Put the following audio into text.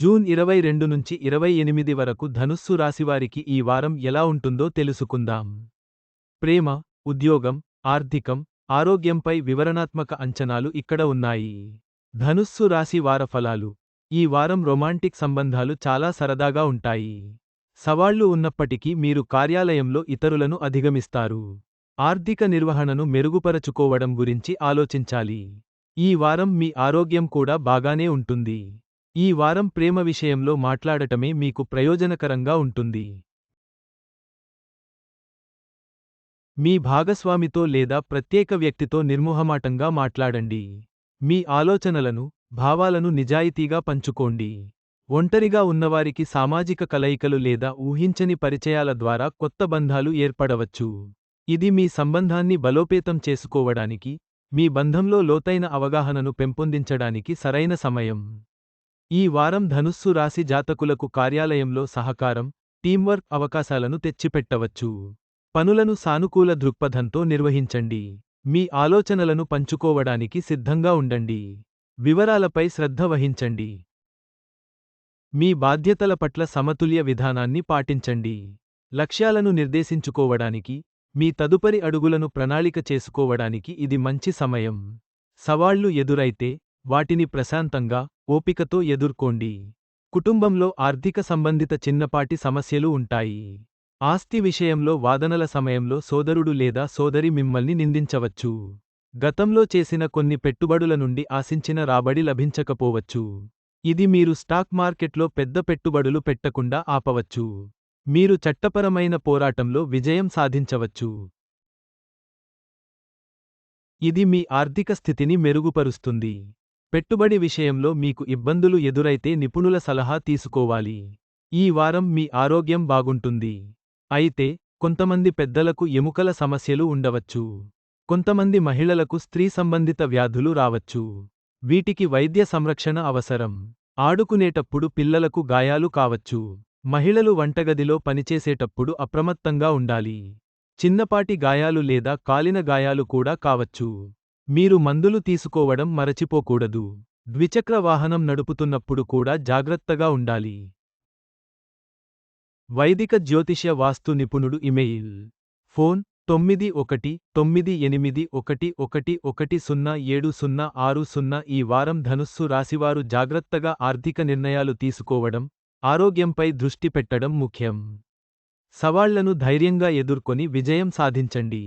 June ఇరవై రెండు నుంచి ఇరవై ఎనిమిది వరకు ధనుస్సు రాశివారికి ఈ వారం ఎలా ఉంటుందో తెలుసుకుందాం. ప్రేమ ఉద్యోగం ఆర్థికం ఆరోగ్యంపై వివరణాత్మక అంచనాలు ఇక్కడ ఉన్నాయి. ధనుస్సు రాశి వార ఫలాలు. ఈ వారం రొమాంటిక్ సంబంధాలు చాలా సరదాగా ఉంటాయి. సవాళ్ళు ఉన్నప్పటికీ మీరు కార్యాలయంలో ఇతరులను అధిగమిస్తారు. ఆర్థిక నిర్వహణను మెరుగుపరచుకోవడం గురించి ఆలోచించాలి. ఈ వారం మీ ఆరోగ్యం కూడా బాగానే ఉంటుంది. ఈ వారం ప్రేమ విషయంలో మాట్లాడటమే మీకు ప్రయోజనకరంగా ఉంటుంది. మీ భాగస్వామితో లేదా ప్రత్యేక వ్యక్తితో నిర్మోహమాటంగా మాట్లాడండి. మీ ఆలోచనలను భావాలను నిజాయితీగా పంచుకోండి. ఒంటరిగా ఉన్నవారికి సామాజిక కలయికలు లేదా ఊహించని పరిచయాల ద్వారా కొత్త బంధాలు ఏర్పడవచ్చు. ఇది మీ సంబంధాన్ని బలోపేతం చేసుకోవడానికి మీ బంధంలో లోతైన అవగాహనను పెంపొందించడానికి సరైన సమయం. ఈ వారం ధనుస్సు రాశి జాతకులకు కార్యాలయంలో సహకారం టీంవర్క్ అవకాశాలను తెచ్చిపెట్టవచ్చు. పనులను సానుకూల దృక్పథంతో నిర్వహించండి. మీ ఆలోచనలను పంచుకోవడానికి సిద్ధంగా ఉండండి. వివరాలపై శ్రద్ధ వహించండి. మీ బాధ్యతల పట్ల సమతుల్య విధానాన్ని పాటించండి. లక్ష్యాలను నిర్దేశించుకోవడానికి మీ తదుపరి అడుగులను ప్రణాళిక చేసుకోవడానికి ఇది మంచి సమయం. సవాళ్ళు ఎదురైతే వాటిని ప్రశాంతంగా ఓపికతో ఎదుర్కోండి. కుటుంబంలో ఆర్థిక సంబంధిత చిన్నపాటి సమస్యలు ఉంటాయి. ఆస్తి విషయంలో వాదనల సమయంలో సోదరుడు లేదా సోదరి మిమ్మల్ని నిందించవచ్చు. గతంలో చేసిన కొన్ని పెట్టుబడుల నుండి ఆశించిన రాబడి లభించకపోవచ్చు. ఇది మీరు స్టాక్ మార్కెట్లో పెద్ద పెట్టుబడులు పెట్టకుండా ఆపవచ్చు. మీరు చట్టపరమైన పోరాటంలో విజయం సాధించవచ్చు. ఇది మీ ఆర్థిక స్థితిని మెరుగుపరుస్తుంది. పెట్టుబడి విషయంలో మీకు ఇబ్బందులు ఎదురైతే నిపుణుల సలహా తీసుకోవాలి. ఈ వారం మీ ఆరోగ్యం బాగుంటుంది. అయితే కొంతమంది పెద్దలకు ఎముకల సమస్యలు ఉండవచ్చు. కొంతమంది మహిళలకు స్త్రీ సంబంధిత వ్యాధులు రావచ్చు. వీటికి వైద్య సంరక్షణ అవసరం. ఆడుకునేటప్పుడు పిల్లలకు గాయాలు కావచ్చు. మహిళలు వంటగదిలో పనిచేసేటప్పుడు అప్రమత్తంగా ఉండాలి. చిన్నపాటి గాయాలు లేదా కాలిన గాయాలు కూడా కావచ్చు. మీరు మందులు తీసుకోవడం మరచిపోకూడదు. ద్విచక్ర వాహనం నడుపుతున్నప్పుడు కూడా జాగ్రత్తగా ఉండాలి. వైదిక జ్యోతిష్య వాస్తు నిపుణుడు ఇమెయిల్. ఫోన్ తొమ్మిది ఒకటి తొమ్మిది ఎనిమిది ఒకటి ఒకటి ఒకటి సున్నా ఏడు సున్నా ఆరు సున్నా ఈ వారం ధనుస్సు రాశివారు జాగ్రత్తగా ఆర్థిక నిర్ణయాలు తీసుకోవడం ఆరోగ్యంపై దృష్టి పెట్టడం ముఖ్యం. సవాళ్ళను ధైర్యంగా ఎదుర్కొని విజయం సాధించండి.